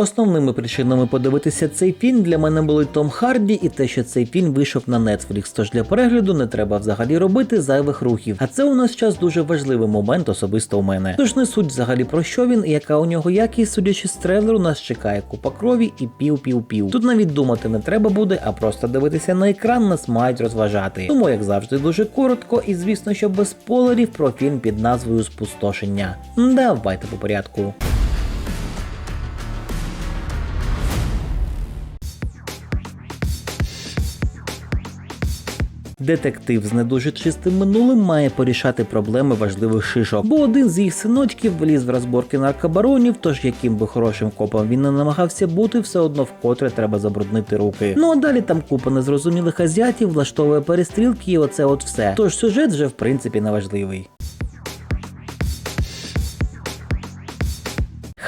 Основними причинами подивитися цей фільм для мене були Том Харді і те, що цей фільм вийшов на Netflix, тож для перегляду не треба взагалі робити зайвих рухів. А це у нас час дуже важливий момент особисто у мене. Тож не суть взагалі про що він і яка у нього якість, судячи з трейлеру, нас чекає купа крові і пів-пів-пів. Тут навіть думати не треба буде, а просто дивитися на екран нас мають розважати. Тому, як завжди, дуже коротко і звісно, що без спойлерів про фільм під назвою Спустошення. Давайте по порядку. Детектив з не дуже чистим минулим має порішати проблеми важливих шишок, бо один з їх синочків вліз в розборки наркобаронів, тож яким би хорошим копом він не намагався бути, все одно вкотре треба забруднити руки. Ну а далі там купа незрозумілих азіатів влаштовує перестрілки, і оце от все. Тож сюжет вже в принципі не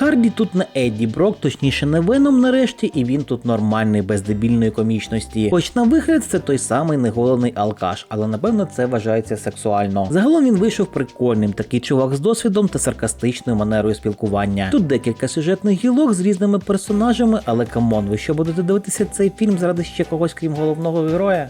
Харді тут не Едді Брок, точніше не Веном нарешті, і він тут нормальний, без дебільної комічності. Хоч на вигляд це той самий неголений алкаш, але напевно це вважається сексуально. Загалом він вийшов прикольним, такий чувак з досвідом та саркастичною манерою спілкування. Тут декілька сюжетних гілок з різними персонажами, але камон, ви що будете дивитися цей фільм заради ще когось крім головного героя?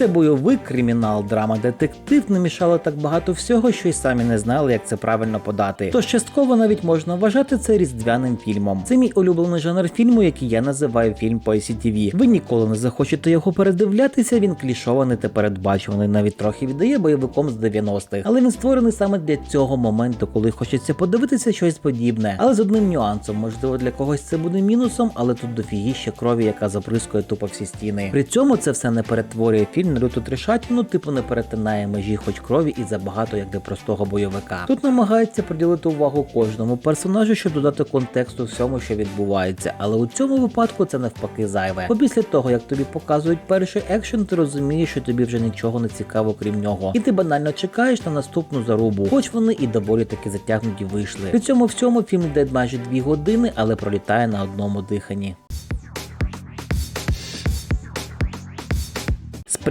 Це бойовик, кримінал, драма, детектив не мішало так багато всього, що й самі не знали, як це правильно подати. Тож частково навіть можна вважати це різдвяним фільмом. Це мій улюблений жанр фільму, який я називаю фільм по ICTV. Ви ніколи не захочете його передивлятися. Він клішований та передбачуваний, навіть трохи віддає бойовиком з 90-х. Але він створений саме для цього моменту, коли хочеться подивитися щось подібне. Але з одним нюансом, можливо, для когось це буде мінусом, але тут дофігіще крові, яка забризкує тупо всі стіни. При цьому це все не перетворює фільм на люту тришатину, типу не перетинає межі хоч крові і забагато як для простого бойовика. Тут намагається приділити увагу кожному персонажу, щоб додати контексту всьому, що відбувається. Але у цьому випадку це навпаки зайве. Бо після того, як тобі показують перший екшен, ти розумієш, що тобі вже нічого не цікаво, крім нього. І ти банально чекаєш на наступну зарубу, хоч вони і доволі таки затягнуті вийшли. При цьому всьому фільм йде майже дві години, але пролітає на одному диханні.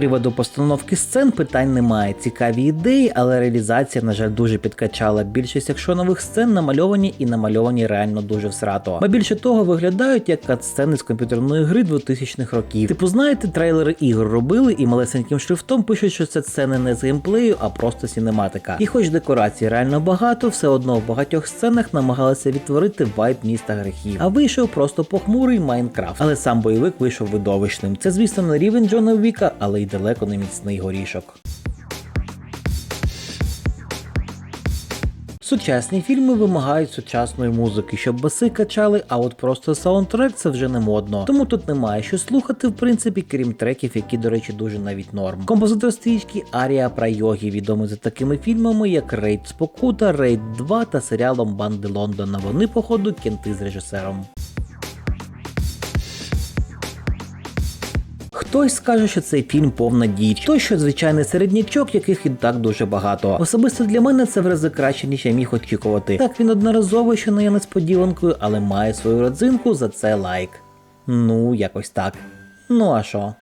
Приводу постановки сцен питань немає. Цікаві ідеї, але реалізація, на жаль, дуже підкачала. Більшість екшонових сцен намальовані і намальовані реально дуже всрато. Ба більше того, виглядають як катсцени з комп'ютерної гри 2000-х років. Типу, знаєте, трейлери ігор робили і малесеньким шрифтом пишуть, що це сцени не з геймплею, а просто сінематика. І хоч декорацій реально багато, все одно в багатьох сценах намагалися відтворити вайб міста грехів. А вийшов просто похмурий Майнкрафт. Але сам бойовик вийшов видовищним. Це, звісно, не рівень Джона Віка, але й далеко не міцний горішок. Сучасні фільми вимагають сучасної музики, щоб баси качали, а от просто саундтрек це вже не модно. Тому тут немає що слухати, в принципі, крім треків, які, до речі, дуже навіть норм. Композитор стрічки Арія Прайогі, відомий за такими фільмами, як Рейд Спокута, Рейд 2 та серіалом Банди Лондона. Вони, походу, кінти з режисером. Хтось скаже, що цей фільм повна діч, той, що звичайний середнячок, яких і так дуже багато. Особисто для мене це в рази краще, ніж я міг очікувати. Так він одноразово, що не є несподіванкою, але має свою родзинку за це лайк. Ну, якось так. Ну а що?